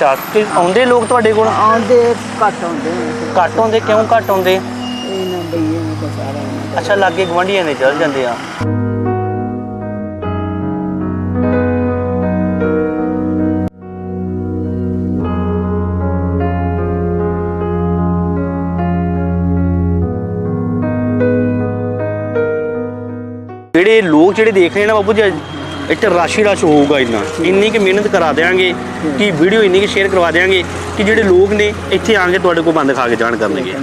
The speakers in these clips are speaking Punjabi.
ਅੱਛਾ ਕਿ ਆਉਂਦੇ ਲੋਕ ਤੁਹਾਡੇ ਕੋਲ? ਆਉਂਦੇ ਘੱਟ ਆਉਂਦੇ ਨੇ। ਘੱਟ ਆਉਂਦੇ ਕਿਉਂ ਘੱਟ ਆਉਂਦੇ? ਇਹਨਾਂ ਬਈਏ ਨੇ ਕੋ ਸਾਰਾ ਇਹਨਾਂ ਦਾ। ਅੱਛਾ ਲਾਗੇ ਗਵੰਡੀਆਂ ਨੇ ਚਲ ਜਾਂਦੇ ਆ। ਜਿਹੜੇ ਲੋਕ ਜਿਹੜੇ ਦੇਖ ਰਹੇ ਨੇ ਬਾਬੂ ਜੀ ਇੱਥੇ ਰਾਸ਼ੀ ਰਸ਼ ਹੋਊਗਾ ਇੰਨਾ। ਇੰਨੀ ਕਿ ਮਿਹਨਤ ਕਰਾ ਦੇਾਂਗੇ ਕਿ ਵੀਡੀਓ ਇੰਨੀ ਕਿ ਸ਼ੇਅਰ ਕਰਵਾ ਦੇਾਂਗੇ ਕਿ ਜਿਹੜੇ ਲੋਕ ਨੇ ਇੱਥੇ ਆਣਗੇ ਤੁਹਾਡੇ ਕੋਲ ਬੰਦ ਖਾ ਕੇ ਜਾਣ ਕਰਨਗੇ।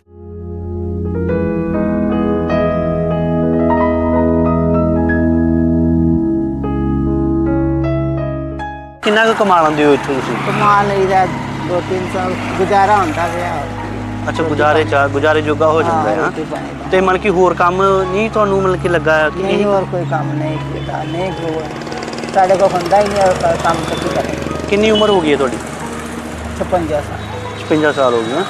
ਕਿੰਨਾ ਕੁ ਕਮਾ ਲੈਂਦੇ ਹੋ ਇੱਥੋਂ ਤੁਸੀਂ? ਕਮਾ ਲਈਦਾ ਦੋ ਤਿੰਨ ਸਾਲ ਗੁਜ਼ਾਰਾ ਹੁੰਦਾ ਰਿਹਾ ਅੱਛਾ ਗੁਜ਼ਾਰੇ ਚਾ ਗੁਜ਼ਾਰੇ ਜੋਗਾ ਹੋ ਜਾਂਦਾ ਹੈ ਹਾਂ ਰੋਟੀ ਪਾਣੀ ਦਾ। ਤੇ ਮਤਲਬ ਕਿ ਹੋਰ ਕੰਮ ਨਹੀਂ ਤੁਹਾਨੂੰ ਮਤਲਬ ਕਿ ਲੱਗਾ? ਕਿ ਨਹੀਂ ਹੋਰ ਕੋਈ ਕੰਮ ਨਹੀਂ ਕੀਤਾ ਨਹੀਂ ਕੋਈ ਸਾਡੇ ਕੋਲ ਹੁੰਦਾ ਹੀ ਨਹੀਂ ਕੰਮ ਕਿੱਥੇ ਕਰੇ ਕਿੰਨੀ ਉਮਰ ਹੋ ਗਈ ਹੈ ਤੁਹਾਡੀ? 56 ਸਾਲ। 56 ਸਾਲ ਹੋ ਗਏ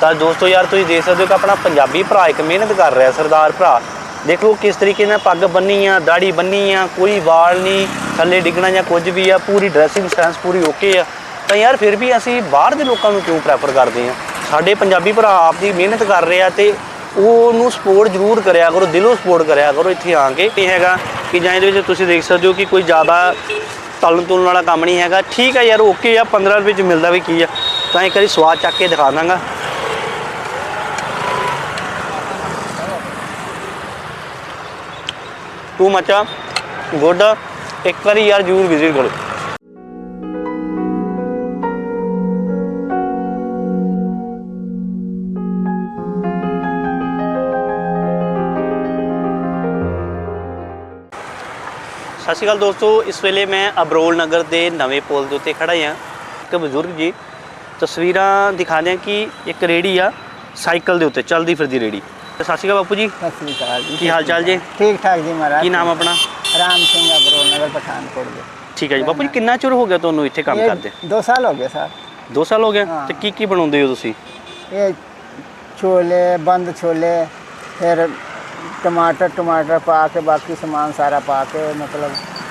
ਤਾਂ ਦੋਸਤੋ ਯਾਰ ਤੁਸੀਂ ਦੇਖ ਸਕਦੇ ਹੋ ਕਿ ਆਪਣਾ ਪੰਜਾਬੀ ਭਰਾ ਇੱਕ ਮਿਹਨਤ ਕਰ ਰਿਹਾ ਸਰਦਾਰ ਭਰਾ। ਦੇਖ ਕਿਸ ਤਰੀਕੇ ਨਾਲ ਪੱਗ ਬੰਨੀ ਆ ਦਾੜੀ ਬੰਨੀ ਆ ਕੋਈ ਵਾਲ ਨਹੀਂ ਥੱਲੇ ਡਿੱਗਣਾ ਜਾਂ ਕੁਝ ਵੀ ਆ ਪੂਰੀ ਡਰੈਸਿੰਗ ਸੈਂਸ ਪੂਰੀ ਓਕੇ ਆ। ਤਾਂ ਯਾਰ ਫਿਰ ਵੀ ਅਸੀਂ ਬਾਹਰ ਦੇ ਲੋਕਾਂ ਨੂੰ ਕਿਉਂ ਪ੍ਰੈਫਰ ਕਰਦੇ ਆ? ਸਾਡੇ ਪੰਜਾਬੀ ਭਰਾ ਆਪ ਦੀ ਮਿਹਨਤ ਕਰ ਰਹੇ ਤੇ ਉਹਨੂੰ ਸਪੋਰਟ ਜ਼ਰੂਰ ਕਰਿਆ ਕਰੋ, ਦਿਲੋਂ ਸਪੋਰਟ ਕਰਿਆ ਕਰੋ, ਇੱਥੇ ਆ ਕੇ। ਇਹ ਹੈਗਾ ਕਿ ਜਾਂ ਇਹਦੇ ਵਿੱਚ ਤੁਸੀਂ ਦੇਖ ਸਕਦੇ ਹੋ ਕਿ ਕੋਈ ਜ਼ਿਆਦਾ ਤਲਣ ਤੁਲਣ ਵਾਲਾ ਕੰਮ ਨਹੀਂ ਹੈਗਾ। ਠੀਕ ਹੈ ਯਾਰ ਓਕੇ ਆ 15 ਰੁਪਏ ਚ ਮਿਲਦਾ ਵੀ ਕੀ ਆ। ਤਾਂ ਇੱਕ ਵਾਰੀ ਸਵਾਦ ਚੱਕ ਕੇ ਦਿਖਾ ਦਾਂਗਾ। ਟੂ ਮਚਾ ਗੁੱਡ ਇੱਕ ਵਾਰੀ ਯਾਰ ਜ਼ਰੂਰ ਵਿਜ਼ਿਟ ਕਰੋ। ਸਤਿ ਸ਼੍ਰੀ ਅਕਾਲ ਦੋਸਤੋ ਇਸ ਵੇਲੇ ਮੈਂ ਅਬਰੋਲ ਨਗਰ ਦੇ ਨਵੇਂ ਪੁਲ ਦੇ ਉੱਤੇ ਖੜਾ ਹਾਂ ਇੱਕ ਬਜ਼ੁਰਗ ਜੀ ਤਸਵੀਰਾਂ ਦਿਖਾਉਂਦੇ ਆ ਕਿ ਇੱਕ ਰੇੜੀ ਆ ਸਾਈਕਲ ਦੇ ਉੱਤੇ ਚੱਲਦੀ ਫਿਰਦੀ ਰੇੜੀ ਸਤਿ ਸ਼੍ਰੀ ਅਕਾਲ ਬਾਪੂ ਜੀ। ਸਤਿ ਸ੍ਰੀ ਅਕਾਲ ਜੀ। ਕੀ ਹਾਲ ਚਾਲ ਜੀ? ਠੀਕ ਠਾਕ ਜੀ ਮਹਾਰਾਜ। ਕੀ ਨਾਮ ਆਪਣਾ? ਰਾਮ ਸਿੰਘ ਅਬਰੋ ਨਗਰ ਪਠਾਨਕੋਟ ਦੇ। ਠੀਕ ਹੈ ਜੀ। ਬਾਪੂ ਜੀ ਕਿੰਨਾ ਚਿਰ ਹੋ ਗਿਆ ਤੁਹਾਨੂੰ ਇੱਥੇ ਕੰਮ ਕਰਦੇ? ਇਹ ਦੋ ਸਾਲ ਹੋ ਗਏ ਸਰ। 2 ਸਾਲ ਹੋ ਗਏ। ਤੇ ਕੀ ਕੀ ਬਣਾਉਂਦੇ ਹੋ ਤੁਸੀਂ? ਇਹ ਛੋਲੇ ਬੰਦ ਛੋਲੇ ਫਿਰ ਟਮਾਟਰ ਟਮਾਟਰ ਪਾ ਕੇ ਬਾਕੀ ਸਮਾਨ ਸਾਰਾ ਪਾ ਕੇ, ਮਤਲਬ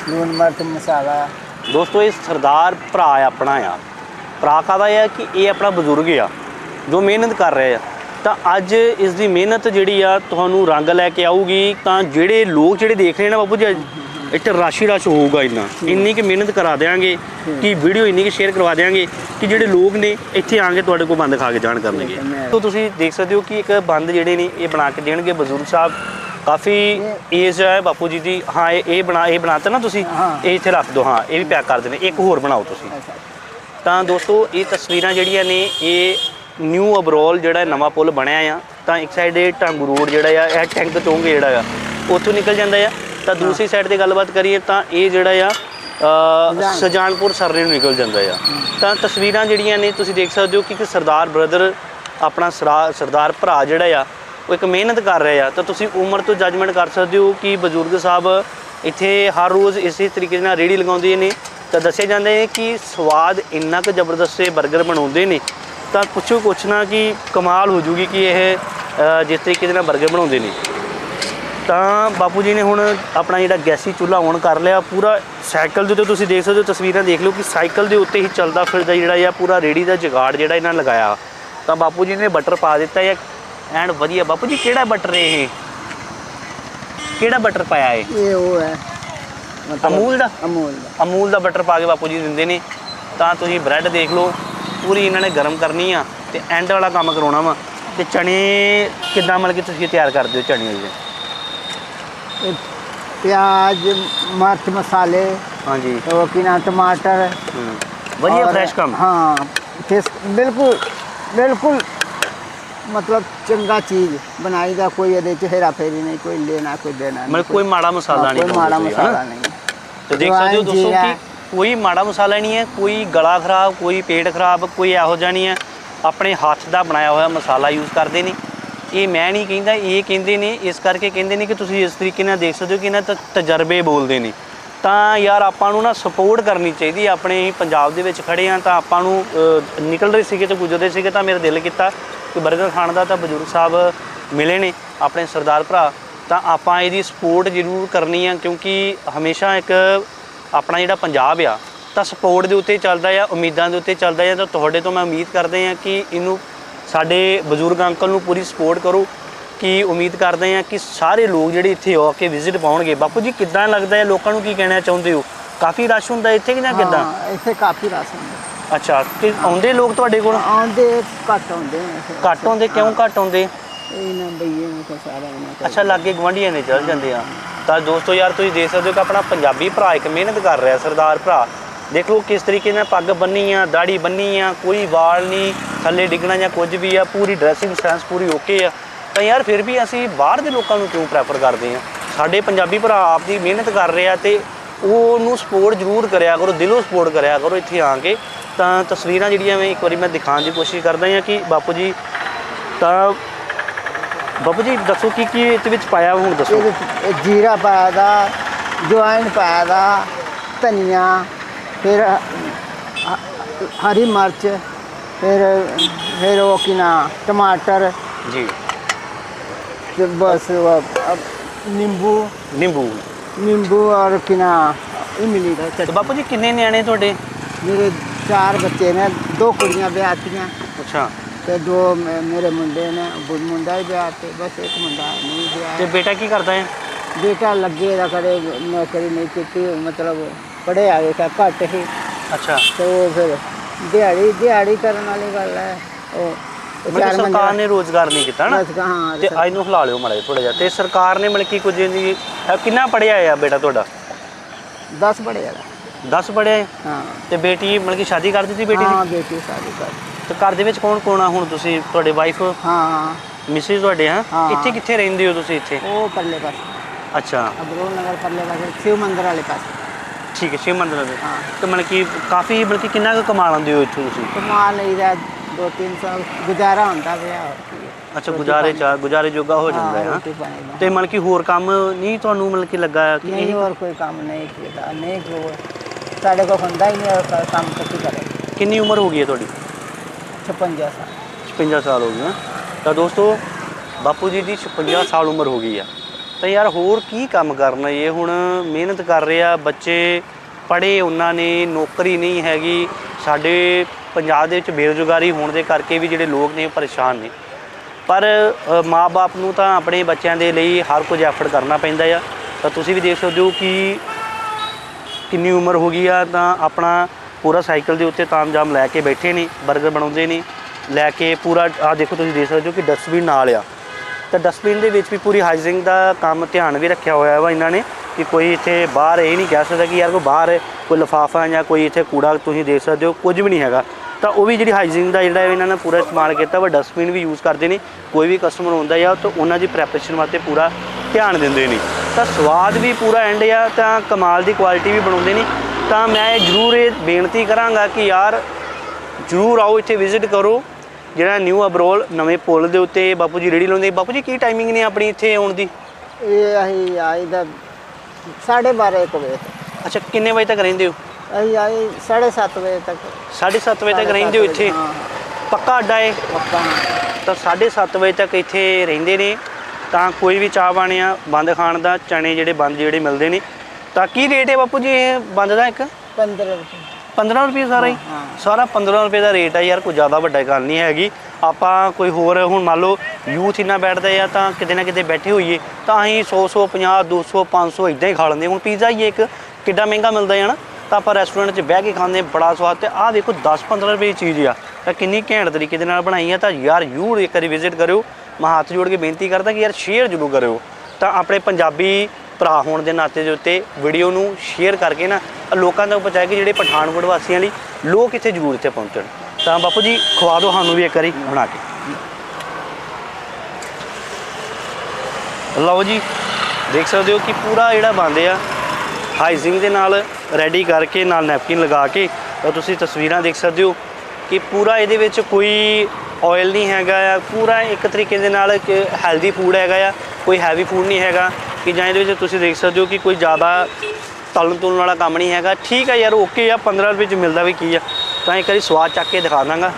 ਲੂਣ ਮਿਰਚ, ਮਸਾਲਾ। ਦੋਸਤੋ, ਇਹ ਸਰਦਾਰ ਭਰਾ ਆਪਣਾ ਆ। ਭਰਾ ਕਾਹਦਾ ਆ? ਕਿ ਇਹ ਆਪਣਾ ਬਜ਼ੁਰਗ ਆ, ਜੋ ਮਿਹਨਤ ਕਰ ਰਿਹਾ ਆ। ਤਾਂ ਅੱਜ ਇਸ ਦੀ ਮਿਹਨਤ ਜਿਹੜੀ ਆ, ਤੁਹਾਨੂੰ ਰੰਗ ਲੈ ਕੇ ਆਊਗੀ। ਤਾਂ ਜਿਹੜੇ ਲੋਕ ਜਿਹੜੇ ਦੇਖ ਰਹੇ ਨੇ ਬਾਪੂ ਜੀ ਇੱਥੇ ਰਾਸ਼ੀ ਰਸ਼ ਹੋਊਗਾ ਇੰਨਾ। ਇੰਨੀ ਕਿ ਮਿਹਨਤ ਕਰਾ ਦੇਾਂਗੇ ਕਿ ਵੀਡੀਓ ਇੰਨੀ ਕਿ ਸ਼ੇਅਰ ਕਰਵਾ ਦੇਾਂਗੇ ਕਿ ਜਿਹੜੇ ਲੋਕ ਨੇ ਇੱਥੇ ਆਣਗੇ ਤੁਹਾਡੇ ਕੋਲ ਬੰਦ ਖਾ ਕੇ ਜਾਣ ਕਰਨਗੇ। ਤਾਂ ਤੁਸੀਂ ਦੇਖ ਸਕਦੇ ਹੋ ਕਿ ਇੱਕ ਬੰਦ ਜਿਹੜੇ ਨੇ ਇਹ ਬਣਾ ਕੇ ਦੇਣਗੇ ਬਜ਼ੁਰਗ ਸਾਹਿਬ। ਕਾਫੀ ਏਜ ਹੈ ਬਾਪੂ ਜੀ ਦੀ ਹਾਂ ਇਹ ਇਹ ਬਣਾ ਇਹ ਬਣਾਤਾ ਨਾ ਤੁਸੀਂ। ਇਹ ਇੱਥੇ ਰੱਖ ਦਿਓ ਹਾਂ ਇਹ ਵੀ ਪੈਕ ਕਰ ਦੇਣੇ। ਇੱਕ ਹੋਰ ਬਣਾਓ ਤੁਸੀਂ। ਤਾਂ ਦੋਸਤੋ ਇਹ ਤਸਵੀਰਾਂ ਜਿਹੜੀਆਂ ਨੇ ਇਹ ਨਿਊ ਅਬਰੋਲ ਜਿਹੜਾ ਨਵਾਂ ਪੁਲ ਬਣਿਆ ਆ ਤਾਂ ਇੱਕ ਸਾਈਡ ਇਹ ਟਾਂਗੂ ਰੋਡ ਜਿਹੜਾ ਆ ਇਹ ਟੈਂਕ ਚੋਂਗੇ ਜਿਹੜਾ ਆ ਉੱਥੋਂ ਨਿਕਲ ਜਾਂਦਾ ਆ। ਤਾਂ ਦੂਸਰੀ ਸਾਈਡ ਤੇ ਗੱਲਬਾਤ ਕਰੀਏ ਤਾਂ ਇਹ ਜਿਹੜਾ ਆ ਸੁਜਾਨਪੁਰ। ਸਰਨੇ ਨੂੰ ਨਿਕਲ ਜਾਂਦਾ ਆ। ਤਾਂ ਤਸਵੀਰਾਂ ਜਿਹੜੀਆਂ ਨੇ ਤੁਸੀਂ ਦੇਖ ਸਕਦੇ ਹੋ ਕਿ ਸਰਦਾਰ ਬ੍ਰਦਰ ਆਪਣਾ ਸਰਾ- ਸਰਦਾਰ ਭਰਾ ਜਿਹੜਾ ਆ ਉਹ ਇੱਕ ਮਿਹਨਤ ਕਰ ਰਿਹਾ ਆ। ਤਾਂ ਤੁਸੀਂ ਉਮਰ ਤੋਂ ਜੱਜਮੈਂਟ ਕਰ ਸਕਦੇ ਹੋ ਕਿ ਬਜ਼ੁਰਗ ਸਾਹਿਬ ਇੱਥੇ ਹਰ ਰੋਜ਼ ਇਸੇ ਤਰੀਕੇ ਨਾਲ ਰੇੜੀ ਲਗਾਉਂਦੇ ਨੇ। ਤਾਂ ਦੱਸਿਆ ਜਾਂਦਾ ਹੈ ਕਿ ਸਵਾਦ ਇੰਨਾ ਕੁ ਜ਼ਬਰਦਸਤ ਇਹ 버ਗਰ ਬਣਾਉਂਦੇ ਨੇ। ਤਾਂ ਪੁੱਛੋ ਕੁਛ ਨਾ ਕਿ ਕਮਾਲ ਹੋ ਜੂਗੀ ਕਿ ਇਹ ਜਿਸ ਤਰੀਕੇ ਨਾਲ 버ਗਰ ਬਣਾਉਂਦੇ ਨੇ। ਤਾਂ ਬਾਪੂ ਜੀ ਨੇ ਹੁਣ ਆਪਣਾ ਜਿਹੜਾ ਗੈਸੀ ਚੁੱਲ੍ਹਾ ਔਨ ਕਰ ਲਿਆ ਪੂਰਾ ਸਾਈਕਲ ਦੇ ਉੱਤੇ ਤੁਸੀਂ ਦੇਖ ਸਕਦੇ ਹੋ ਤਸਵੀਰਾਂ ਦੇਖ ਲਓ ਕਿ ਸਾਈਕਲ ਦੇ ਉੱਤੇ ਹੀ ਚੱਲਦਾ ਫਿਰਦਾ ਜਿਹੜਾ ਆ ਪੂਰਾ ਰੇੜੀ ਦਾ ਜਗਾੜ ਜਿਹੜਾ ਇਹਨਾਂ ਲਗਾਇਆ। ਤਾਂ ਬਾਪੂ ਜੀ ਨੇ ਬਟਰ ਪਾ ਦਿੱਤਾ ਹੈ ਐਂਡ ਵਧੀਆ। ਬਾਪੂ ਜੀ ਕਿਹੜਾ ਬਟਰ ਹੈ ਇਹ? ਕਿਹੜਾ ਬਟਰ ਪਾਇਆ ਹੈ ਇਹ ਉਹ ਹੈ। ਅਮੂਲ ਦਾ? ਅਮੂਲ ਦਾ। ਅਮੂਲ ਦਾ ਬਟਰ ਪਾ ਕੇ ਬਾਪੂ ਜੀ ਦਿੰਦੇ ਨੇ। ਤਾਂ ਤੁਸੀਂ ਬ੍ਰੈਡ ਦੇਖ ਲਓ ਪੂਰੀ ਇਹਨਾਂ ਨੇ ਗਰਮ ਕਰਨੀ ਆ ਤੇ ਐਂਡ ਵਾਲਾ ਕੰਮ ਕਰਾਉਣਾ ਵਾ ਤੇ ਚਣੇ ਕਿੱਦਾਂ ਮਤਲਬ ਕਿ ਤੁਸੀਂ ਤਿਆਰ ਕਰਦੇ ਹੋ ਚਣੇ ਜਿਹੜੇ ਇਹ ਪਿਆਜ਼ ਮਿਰਚ ਮਸਾਲੇ ਹਾਂਜੀ ਉਹ ਕੀ ਨਾ ਟਮਾਟਰ। ਵਧੀਆ ਔਰ- ਫਰੈਸ਼ ਕੰਮ ਹਾਂ ਟੇਸਟ ਬਿਲਕੁਲ ਬਿਲਕੁਲ ਮਤਲਬ ਚੰਗਾ ਚੀਜ਼ ਬਣਾਈ ਦਾ ਕੋਈ ਇਹਦੇ ਚ ਹੇਰਾ ਫੇਰੀ ਨਹੀਂ ਕੋਈ ਲੈਣਾ ਕੋਈ ਦੇਣਾ ਨਹੀਂ, ਮਤਲਬ ਕੋਈ ਮਾੜਾ ਮਸਾਲਾ ਹਾਂ, ਨਹੀਂ ਕੋਈ ਪਾਉਂਦੇ ਮਾੜਾ ਤੁਸੀਂ, ਮਸਾਲਾ? ਨਹੀਂ ਤੇ ਦੇਖ ਸਕਦੇ ਹੋ ਦੋਸਤੋ ਜੀਰਾ। ਕਿ ਕੋਈ ਮਾੜਾ ਮਸਾਲਾ ਨਹੀਂ ਹੈ ਕੋਈ ਗਲਾ ਖਰਾਬ ਕੋਈ ਪੇਟ ਖਰਾਬ ਕੋਈ ਇਹੋ ਜਿਹਾ ਨਹੀਂ ਹੈ ਆਪਣੇ ਹੱਥ ਦਾ ਬਣਾਇਆ ਹੋਇਆ ਮਸਾਲਾ ਯੂਜ਼ ਕਰਦੇ ਨੇ ਇਹ ਮੈਂ ਨਹੀਂ ਕਹਿੰਦਾ, ਇਹ ਕਹਿੰਦੇ ਨੇ, ਇਸ ਕਰਕੇ ਕਹਿੰਦੇ ਨੇ ਕਿ ਤੁਸੀਂ ਇਸ ਤਰੀਕੇ ਨਾਲ ਦੇਖ ਸਕਦੇ ਹੋ ਕਿ ਇਹਨਾਂ ਤਾਂ ਤਜਰਬੇ ਬੋਲਦੇ ਨੇ। ਤਾਂ ਯਾਰ ਆਪਾਂ ਨੂੰ ਨਾ ਸਪੋਰਟ ਕਰਨੀ ਚਾਹੀਦੀ ਆਪਣੇ ਪੰਜਾਬ ਦੇ ਵਿੱਚ ਖੜੇ ਆ ਤਾਂ ਆਪਾਂ ਨੂੰ ਨਿਕਲ ਰਹੇ ਸੀਗੇ ਤੇ ਗੁਜ਼ਰਦੇ ਸੀਗੇ ਤਾਂ ਮੇਰਾ ਦਿਲ ਕੀਤਾ ਕਿ ਬਰਗਰ ਖਾਣ ਦਾ ਤਾਂ ਬਜ਼ੁਰਗ ਸਾਹਿਬ ਮਿਲੇ ਨੇ, ਆਪਣੇ ਸਰਦਾਰ ਭਰਾ। ਤਾਂ ਆਪਾਂ ਇਹਦੀ ਸਪੋਰਟ ਜ਼ਰੂਰ ਕਰਨੀ ਆ ਕਿਉਂਕਿ ਹਮੇਸ਼ਾ ਇੱਕ ਆਪਣਾ ਜਿਹੜਾ ਪੰਜਾਬ ਆ, ਤਾਂ ਸਪੋਰਟ ਦੇ ਉੱਤੇ ਚੱਲਦਾ ਆ ਉਮੀਦਾਂ ਦੇ ਉੱਤੇ ਚੱਲਦਾ ਆ ਤਾਂ ਤੁਹਾਡੇ ਤੋਂ ਮੈਂ ਉਮੀਦ ਕਰਦੇ ਆ ਕਿ ਇਹਨੂੰ ਸਾਡੇ ਬਜ਼ੁਰਗ ਅੰਕਲ ਨੂੰ ਪੂਰੀ ਸਪੋਰਟ ਕਰੋ ਕਿ ਉਮੀਦ ਕਰਦੇ ਆ ਕਿ ਸਾਰੇ ਲੋਕ ਜਿਹੜੇ ਇੱਥੇ ਆ ਕੇ ਵਿਜ਼ਿਟ ਪਾਉਣਗੇ। ਬਾਪੂ ਜੀ ਕਿੱਦਾਂ ਲੱਗਦਾ ਹੈ? ਲੋਕਾਂ ਨੂੰ ਕੀ ਕਹਿਣਾ ਚਾਹੁੰਦੇ ਹੋ? ਕਾਫੀ ਰਸ਼ ਹੁੰਦਾ ਇੱਥੇ ਕਿ ਨਾ ਕਿੱਦਾਂ? ਹਾਂ ਇੱਥੇ ਕਾਫੀ ਰਸ ਹੁੰਦਾ। ਅੱਛਾ ਕਿ ਆਉਂਦੇ ਲੋਕ ਤੁਹਾਡੇ ਕੋਲ? ਆਉਂਦੇ ਘੱਟ ਆਉਂਦੇ ਨੇ ਇੱਥੇ। ਘੱਟ ਆਉਂਦੇ? ਕਿਉਂ ਘੱਟ ਆਉਂਦੇ? ਇਹਨਾਂ ਬਈਏ ਨੂੰ ਤਾਂ ਸਾਰਾ ਇਹਨਾਂ ਦਾ ਅੱਛਾ ਲਾਗੇ ਗਵਾਂਢੀਆਂ ਨੇ ਚੱਲ ਜਾਂਦੇ ਆ। ਤਾਂ ਦੋਸਤੋ ਯਾਰ ਤੁਸੀਂ ਦੇਖ ਸਕਦੇ ਹੋ ਕਿ ਆਪਣਾ ਪੰਜਾਬੀ ਭਰਾ ਇੱਕ ਮਿਹਨਤ ਕਰ ਰਿਹਾ ਸਰਦਾਰ ਭਰਾ। ਦੇਖ ਲਓ ਕਿਸ ਤਰੀਕੇ ਨਾਲ ਪੱਗ ਬੰਨੀ ਆ ਦਾੜੀ ਬੰਨੀ ਆ, ਕੋਈ ਵਾਲ ਨਹੀਂ ਥੱਲੇ ਡਿੱਗਣਾ ਜਾਂ ਕੁਝ ਵੀ ਆ, ਪੂਰੀ ਡਰੈਸਿੰਗ ਸੈਂਸ ਪੂਰੀ ਓਕੇ ਆ। ਤਾਂ ਯਾਰ ਫਿਰ ਵੀ ਅਸੀਂ ਬਾਹਰ ਦੇ ਲੋਕਾਂ ਨੂੰ ਕਿਉਂ ਪ੍ਰੈਫਰ ਕਰਦੇ ਆ? ਸਾਡੇ ਪੰਜਾਬੀ ਭਰਾ ਆਪ ਦੀ ਮਿਹਨਤ ਕਰ ਰਹੇ ਆ ਤੇ ਉਹਨੂੰ ਸਪੋਰਟ ਜ਼ਰੂਰ ਕਰਿਆ ਕਰੋ, ਦਿਲੋਂ ਸਪੋਰਟ ਕਰਿਆ ਕਰੋ ਇੱਥੇ ਆ ਕੇ। ਤਾਂ ਤਸਵੀਰਾਂ ਜਿਹੜੀਆਂ ਮੈਂ ਇੱਕ ਵਾਰੀ ਮੈਂ ਦਿਖਾਉਣ ਦੀ ਕੋਸ਼ਿਸ਼ ਕਰਦਾ ਹਾਂ ਕਿ ਬਾਪੂ ਜੀ, ਤਾਂ ਬਾਪੂ ਜੀ ਦੱਸੋ ਕੀ ਕੀ ਇਹਦੇ ਵਿੱਚ ਪਾਇਆ ਹੁਣ ਦੱਸੋ। ਜੀਰਾ ਪਾਇਆ ਦਾ ਜੁਆਇਨ ਪਾਇਆ ਦਾ, ਧਨੀਆ ਫਿਰ ਹ- ਹ- ਹਰੀ ਮਿਰਚ ਫਿਰ ਫਿਰ ਉਹ ਕੀ ਨਾ ਟਮਾਟਰ ਜੀ ਤੇ ਬਸ ਉਹ ਅਬ ਨਿੰਬੂ ਨਿੰਬੂ ਨਿੰਬੂ ਔਰ ਕੀ ਨਾ ਇਮਲੀ ਦਾ ਤੇ ਚਟਨੀ ਬਾਪੂ ਜੀ ਕਿੰਨੇ ਨਿਆਣੇ ਤੁਹਾਡੇ ਮੇਰੇ ਚਾਰ ਬੱਚੇ ਨੇ ਦੋ ਕੁੜੀਆਂ ਵਿਆਹਤੀਆਂ ਅੱਛਾ ਤੇ ਦੋ ਮੇ- ਮੇਰੇ ਮੁੰਡੇ ਨੇ ਬੁ- ਮੁੰਡਾ ਹੀ ਵਿਆਹ ਤੇ ਬਸ ਇੱਕ ਮੁੰਡਾ ਨਹੀਂ ਤੇ ਵਿਆਹ ਬੇਟਾ ਕੀ ਕਰਦਾ ਹੈ ਬੇਟਾ ਲੱਗੇ ਦਾ ਕਰੇ ਨੌਕਰੀ ਨਹੀਂ ਕੀਤੀ ਮਤਲਬ ਪੜ੍ਹਿਆ ਵੇਖਿਆ ਘੱਟ ਹੀ। ਅੱਛਾ। ਤੇ ਉਹ ਫਿਰ ਦਿਹਾੜੀ ਦਿਹਾੜੀ ਕਰਨ ਵਾਲੀ ਗੱਲ ਹੈ। ਉਹ ਮਤਲਬ ਚਾਰ ਸਰਕਾਰ ਮੰਜ਼ਿਲਾਂ- ਨੇ ਰੋਜ਼ਗਾਰ ਨਹੀਂ ਕੀਤਾ ਨਾ? ਬਸ ਕਹਾਂ ਤੇ ਅੱਜ ਨੂੰ ਹਿਲਾ ਲਿਓ ਮਾੜਾ ਥੋੜਾ ਜਿਹਾ। ਤੇ ਸਰਕਾਰ ਨੇ ਮਤਲਬ ਕਿ ਕੁਝ ਦੀ ਕਿੰਨਾ ਪੜਿਆ ਆ ਬੇਟਾ ਤੁਹਾਡਾ? 10 ਬੜੇ ਵਾਲਾ 10 ਪੜਿਆ ਹੈ ਹਾਂ। ਤੇ ਬੇਟੀ ਮਤਲਬ ਕਿ ਸ਼ਾਦੀ ਕਰ ਦਿੱਤੀ ਬੇਟੀ ਹਾਂ ਬੇਟੀ ਸਾਡੀ ਕਰ ਤੇ ਘਰ ਦੇ ਵਿੱਚ ਕੌਣ ਕੌਣ ਆ ਹੁਣ ਤੁਸੀਂ? ਤੁਹਾਡੇ ਵਾਈਫ ਹਾਂ। ਮਿਸਿਸ ਤੁਹਾਡੇ ਹਾਂ? ਹਾਂ। ਇੱਥੇ ਕਿੱਥੇ ਰਹਿੰਦੇ ਹੋ ਤੁਸੀਂ ਇੱਥੇ? ਉਹ ਪਰਲੇ ਪਾਸੇ। ਅੱਛਾ। ਅਬਰੋਲ ਨਗਰ ਪਰਲੇ ਪਾਸੇ ਸ਼ਿਵ ਮੰਦਿਰ ਵਾਲੇ ਪਾਸੇ। ਠੀਕ ਹੈ ਸ਼ਿਵ ਮੰਦਿਰ ਦੇ ਹਾਂ। ਤੇ ਮਤਲਬ ਕਿ ਕਾਫੀ ਮਤਲਬ ਕਿ ਕਿੰਨਾ ਕੁ ਕਮਾ ਲੈਂਦੇ ਹੋ ਇੱਥੋਂ ਤੁਸੀਂ? ਕਮਾ ਲਈਦਾ ਦੋ ਤਿੰਨ ਸਾਲ ਗੁਜ਼ਾਰਾ ਹੁੰਦਾ ਪਿਆ ਹੋਰ ਕੀ। ਹੈ। ਅੱਛਾ ਰੋਟੀ ਗੁਜ਼ਾਰੇ ਪਾਣੀ। ਚਾ ਗੁਜ਼ਾਰੇ ਜੋਗਾ ਹੋ ਹਾਂ, ਜਾਂਦਾ ਹੈ ਹਾਂ। ਰੋਟੀ ਪਾਣੀ ਦਾ। ਤੇ ਮਤਲਬ ਕਿ ਹੋਰ ਕੰਮ ਨਹੀਂ ਤੁਹਾਨੂੰ ਮਤਲਬ ਕਿ ਲੱਗਾ ਕਿ ਨਹੀਂ ਇਹ ਹੋਰ ਕੋਈ ਕੰਮ ਨਹੀਂ ਕੀਤਾ ਨਹੀਂ ਕੋਈ ਸਾਡੇ ਕੋਲ ਹੁੰਦਾ ਹੀ ਨਹੀਂ ਹੋਰ ਕ- ਕੰਮ ਕਰੇ ਕਿੰਨੀ ਉਮਰ ਹੋ ਗਈ ਹੈ ਤੁਹਾਡੀ? 56 ਸਾਲ। 56 ਸਾਲ ਹੋ ਗਈ ਹੈ। ਤਾਂ ਦੋਸਤੋ ਬਾਪੂ ਜੀ ਦੀ 56 ਸਾਲ ਉਮਰ ਹੋ ਗਈ ਆ। ਤਾਂ ਯਾਰ ਹੋਰ ਕੀ ਕੰਮ ਕਰਨਾ? ਇਹ ਹੁਣ ਮਿਹਨਤ ਕਰ ਰਿਹਾ ਬੱਚੇ ਪੜ੍ਹੇ, ਉਹਨਾਂ ਨੇ ਨੌਕਰੀ ਨਹੀਂ ਹੈਗੀ। ਸਾਡੇ ਪੰਜਾਬ ਦੇ ਵਿੱਚ ਬੇਰੁਜ਼ਗਾਰੀ ਹੋਣ ਦੇ ਕਰਕੇ ਵੀ ਜਿਹੜੇ ਲੋਕ ਨੇ ਉਹ ਪਰੇਸ਼ਾਨ ਨੇ। ਪਰ ਮਾਪੇ ਨੂੰ ਤਾਂ ਆਪਣੇ ਬੱਚਿਆਂ ਦੇ ਲਈ ਹਰ ਕੁਝ ਐਫਰਟ ਕਰਨਾ ਪੈਂਦਾ ਆ। ਤਾਂ ਤੁਸੀਂ ਵੀ ਦੇਖ ਸਕਦੇ ਹੋ ਕਿ ਕਿੰਨੀ ਉਮਰ ਹੋ ਗਈ ਆ, ਤਾਂ ਆਪਣਾ ਪੂਰਾ ਸਾਈਕਲ ਦੇ ਉੱਤੇ ਤਾਮਜਾਮ ਲੈ ਕੇ ਬੈਠੇ ਨੇ 버ਗਰ ਬਣਾਉਂਦੇ ਨੇ। ਲੈ ਕੇ ਪੂਰਾ ਆ ਦੇਖੋ ਤੁਸੀਂ ਦੇਖ ਸਕਦੇ ਹੋ ਕਿ ਡਸਟਬਿਨ ਨਾਲ ਆ। ਤਾਂ ਡਸਟਬਿਨ ਦੇ ਵਿੱਚ ਵੀ ਪੂਰੀ ਹਾਈਜ਼ਿੰਗ ਦਾ ਕੰਮ ਧਿਆਨ ਵੀ ਰੱਖਿਆ ਹੋਇਆ ਵਾ ਇਹਨਾਂ ਨੇ ਕਿ ਕੋਈ ਇੱਥੇ ਬਾਹਰ ਇਹ ਨਹੀਂ ਕਹਿ ਸਕਦਾ ਕਿ ਯਾਰ ਕੋਈ ਬਾਹਰ ਕੋਈ ਲਿਫਾਫਾ ਜਾਂ ਕੋਈ ਇੱਥੇ ਕੂੜਾ ਤੁਸੀਂ ਦੇਖ ਸਕਦੇ ਹੋ, ਕੁਝ ਵੀ ਨਹੀਂ ਹੈਗਾ। ਤਾਂ ਉਹ ਵੀ ਜਿਹੜੀ ਹਾਈਜੀਨ ਦਾ ਜਿਹੜਾ ਇਹਨਾਂ ਨੇ ਪੂਰਾ ਇਸਤੇਮਾਲ ਕੀਤਾ ਵਾ ਡਸਟਬਿਨ ਵੀ ਯੂਜ਼ ਕਰਦੇ ਨੇ, ਕੋਈ ਵੀ ਕਸਟਮਰ ਆਉਂਦਾ ਆ ਤਾਂ ਉਹਨਾਂ ਦੀ ਪ੍ਰੈਪਰੇਸ਼ਨ ਵਾਸਤੇ ਪੂਰਾ ਧਿਆਨ ਦਿੰਦੇ ਨੇ। ਤਾਂ ਸਵਾਦ ਵੀ ਪੂਰਾ ਐਂਡ ਆ, ਤਾਂ ਕਮਾਲ ਦੀ ਕੁਆਲਿਟੀ ਵੀ ਬਣਾਉਂਦੇ ਨੇ। ਤਾਂ ਮੈਂ ਜ਼ਰੂਰ ਇਹ ਬੇਨਤੀ ਕਰਾਂਗਾ ਕਿ ਯਾਰ ਜ਼ਰੂਰ ਆਓ, ਇੱਥੇ ਵਿਜ਼ਿਟ ਕਰੋ। ਜਿਹੜਾ ਨਿਊ ਅਬਰੋਲ ਨਵੇਂ ਪੁਲ ਦੇ ਉੱਤੇ ਬਾਪੂ ਜੀ ਰੇੜੀ ਲਾਉਂਦੇ ਬਾਪੂ ਜੀ ਕੀ ਟਾਈਮਿੰਗ ਨੇ ਆਪਣੀ ਇੱਥੇ ਆਉਣ ਦੀ? ਇਹ ਅਸੀਂ ਆਈ ਦਾ 12:30 ਇੱਕ ਵਜੇ ਅੱਛਾ ਕਿੰਨੇ ਵਜੇ ਤੱਕ ਰਹਿੰਦੇ ਹੋ? ਅਸੀਂ ਆਏ 7:30 ਵਜੇ ਤੱਕ। 7:30 ਵਜੇ ਤੱਕ ਰਹਿੰਦੇ ਹੋ ਇੱਥੇ? ਪੱਕਾ ਅੱਡਾ ਹੈ ਪੱਕਾ। ਤਾਂ 7:30 ਵਜੇ ਤੱਕ ਇੱਥੇ ਰਹਿੰਦੇ ਨੇ। ਤਾਂ ਕੋਈ ਵੀ ਚਾਹ ਪਾਣਿਆ ਬੰਦ ਖਾਣ ਦਾ ਚਣੇ ਜਿਹੜੇ ਬੰਦ ਜਿਹੜੇ ਮਿਲਦੇ ਨੇ। ਤਾਂ ਕੀ ਰੇਟ ਹੈ ਬਾਪੂ ਜੀ ਇਹ ਬੰਦ ਦਾ ਇੱਕ? 15 ਰੁਪਏ। 15 ਰੁਪਏ ਸਾਰਾ ਹੀ। ਸਾਰਾ 15 ਰੁਪਏ ਦਾ ਰੇਟ ਹੈ ਯਾਰ ਕੋਈ ਜ਼ਿਆਦਾ ਵੱਡਾ ਗੱਲ ਨਹੀਂ ਹੈਗੀ। ਆਪਾਂ ਕੋਈ ਹੋਰ ਹੁਣ ਮੰਨ ਲਓ ਯੂਥ ਇੰਨਾ ਬੈਠਦਾ ਆ ਤਾਂ ਕਿਤੇ ਨਾ ਕਿਤੇ ਬੈਠੇ ਹੋਈਏ ਤਾਂ ਅਸੀਂ 100 150 200 500 ਇਦਾਂ ਹੀ ਖਾ ਲੈਂਦੇ ਹੁਣ ਪੀਜ਼ਾ ਹੀ ਇੱਕ ਕਿੱਡਾ ਮਹਿੰਗਾ ਮਿਲਦਾ ਹੈ ਨਾ ਤਾਂ ਆਪਾਂ ਰੈਸਟੋਰੈਂਟ 'ਚ ਬਹਿ ਕੇ ਖਾਂਦੇ ਬੜਾ ਸਵਾਦ। ਤੇ ਆਹ ਦੇਖੋ 10 15 ਰੁਪਏ ਦੀ ਚੀਜ਼ ਆ। ਤਾਂ ਕਿੰਨੀ ਘੈਂਟ ਤਰੀਕੇ ਦੇ ਨਾਲ ਬਣਾਈ ਆ। ਤਾਂ ਯਾਰ ਯੂਰ ਇੱਕ ਵਾਰੀ ਵਿਜ਼ਿਟ ਕਰਿਓ। ਮੈਂ ਹੱਥ ਜੋੜ ਕੇ ਬੇਨਤੀ ਕਰਦਾ ਕਿ ਯਾਰ ਸ਼ੇਅਰ ਜ਼ਰੂਰ ਕਰਿਓ। ਤਾਂ ਆਪਣੇ ਪੰਜਾਬੀ ਭਰਾ ਹੋਣ ਦੇ ਨਾਤੇ ਦੇ ਉੱਤੇ ਵੀਡੀਓ ਨੂੰ ਸ਼ੇਅਰ ਕਰਕੇ ਨਾ ਲੋਕਾਂ ਤੱਕ ਪਹੁੰਚਾਇਆ ਕਿ ਜਿਹੜੇ ਪਠਾਨਕੋਟ ਵਾਸੀਆਂ ਲਈ ਲੋਕ ਇੱਥੇ ਜ਼ਰੂਰ ਇੱਥੇ ਪਹੁੰਚਣ। ਤਾਂ ਬਾਪੂ ਜੀ, ਖਵਾ ਦਿਓ ਸਾਨੂੰ ਵੀ ਇੱਕ ਵਾਰੀ ਬਣਾ ਕੇ। ਲਓ ਜੀ, ਦੇਖ ਸਕਦੇ ਹੋ ਕਿ ਪੂਰਾ ਜਿਹੜਾ ਬੰਦੇ ਆ, ਹਾਈਜਿੰਗ ਦੇ ਨਾਲ ਰੈਡੀ ਕਰਕੇ ਨਾਲ ਨੈਪਕਿਨ ਲਗਾ ਕੇ, ਤਾਂ ਤੁਸੀਂ ਤਸਵੀਰਾਂ ਦੇਖ ਸਕਦੇ ਹੋ ਕਿ ਪੂਰਾ ਇਹਦੇ ਵਿੱਚ ਕੋਈ ਆਇਲ ਨਹੀਂ ਹੈਗਾ ਆ, ਪੂਰਾ ਇੱਕ ਤਰੀਕੇ ਦੇ ਨਾਲ ਇੱਕ ਹੈਲਦੀ ਫੂਡ ਹੈਗਾ ਆ, ਕੋਈ ਹੈਵੀ ਫੂਡ ਨਹੀਂ ਹੈਗਾ। ਕਿ ਜਾਂ ਇਹਦੇ ਵਿੱਚ ਤੁਸੀਂ ਦੇਖ ਸਕਦੇ ਹੋ ਕਿ ਕੋਈ ਜ਼ਿਆਦਾ ਤਲਣ ਤੁਲਣ ਵਾਲਾ ਕੰਮ ਨਹੀਂ ਹੈਗਾ। ਠੀਕ ਹੈ ਯਾਰ ਓਕੇ ਆ 15 ਰੁਪਏ ਚ ਮਿਲਦਾ ਵੀ ਕੀ ਆ। ਤਾਂ ਇੱਕ ਵਾਰੀ ਸਵਾਦ ਚੱਕ ਕੇ ਦਿਖਾ ਦਾਂਗਾ।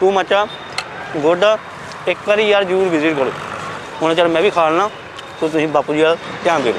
ਟੂ ਮਚਾ ਗੁੱਡ ਇੱਕ ਵਾਰੀ ਯਾਰ ਜ਼ਰੂਰ ਵਿਜ਼ਿਟ ਕਰੋ। ਹੁਣ ਚਲ ਮੈਂ ਵੀ ਖਾ ਲਣਾ ਸੋ ਤੁਸੀਂ ਬਾਪੂ ਜੀ ਦਾ ਧਿਆਨ ਦਿਓ।